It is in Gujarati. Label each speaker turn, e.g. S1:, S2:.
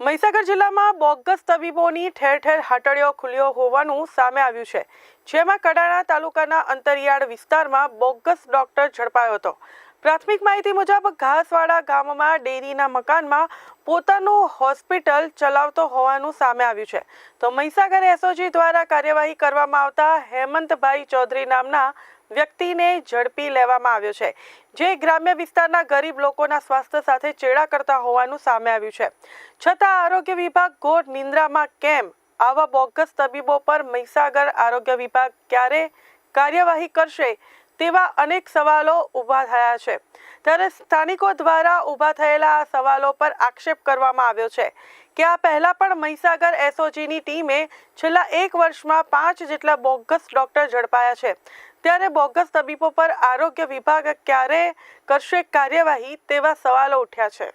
S1: મહીસાગર જિલ્લામાં બોગસ તબીબોની ઠેર ઠેર હટડીઓ ખુલ્યો હોવાનું સામે આવ્યું છે. જેમાં કડાણા તાલુકાના અંતરિયાળ વિસ્તારમાં બોગસ ડોક્ટર ઝડપાયો હતો. પ્રાથમિક માહિતી મુજબ ઘાસવાડા ગામમાં ડેરીના મકાનમાં પોતાનું હોસ્પિટલ ચલાવતો હોવાનું સામે આવ્યું છે. તો મહીસાગર એસઓજી દ્વારા કાર્યવાહી કરવામાં આવતા હેમંતભાઈ ચૌધરી નામના વ્યક્તિને ઝડપી લેવામાં આવ્યો છે, જે ગ્રામ્ય વિસ્તારના ગરીબ લોકોના સ્વાસ્થ્ય સાથે ચેડા કરતા હોવાનું સામે આવ્યું છે. છતાં આરોગ્ય વિભાગ ઘોર નિંદ્રામાં કેમ? આવા બોગસ તબીબો પર મહીસાગર આરોગ્ય વિભાગ ક્યારે કાર્યવાહી કરશે? તેવા અનેક સવાલો ઊભા થયા છે. ત્યારે સ્થાનિકો દ્વારા ઊભા થયેલા આ સવાલો પર આક્ષેપ કરવામાં આવ્યો છે કે આ પહેલા પણ મહીસાગર એસઓજીની ટીમે છેલ્લા એક વર્ષમાં પાંચ જેટલા બોગસ ડોક્ટર ઝડપાયા છે. ત્યારે બોગસ તબીબો પર આરોગ્ય વિભાગ ક્યારે કરશે કાર્યવાહી તેવા સવાલો ઉઠ્યા છે.